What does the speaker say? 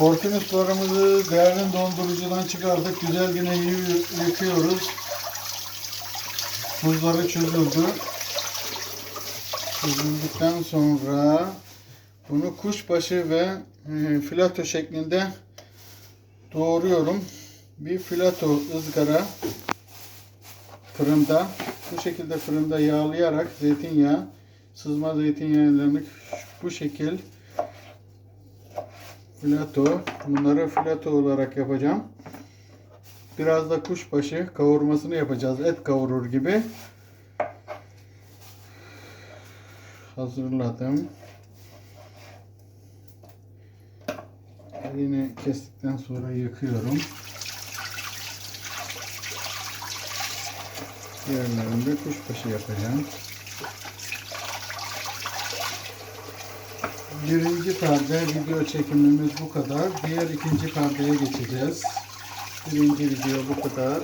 Hortinuslarımızı değerli dondurucudan çıkardık. Güzel yine yıkıyoruz. Tuzları çözüldü. Çözüldükten sonra bunu kuşbaşı ve e, filato şeklinde doğruyorum. Bir filato ızgara fırında bu şekilde fırında yağlayarak zeytinyağı sızma zeytinyağlarını bu şekil filato bunları filato olarak yapacağım. Biraz da kuşbaşı kavurmasını yapacağız. Et kavurur gibi. Hazırladım. Yine kestikten sonra yıkıyorum. Diğerlerinde kuşbaşı yapacağım. Birinci perde video çekimimiz bu kadar. Diğer ikinci perdeye geçeceğiz. Birinci video bu kadar.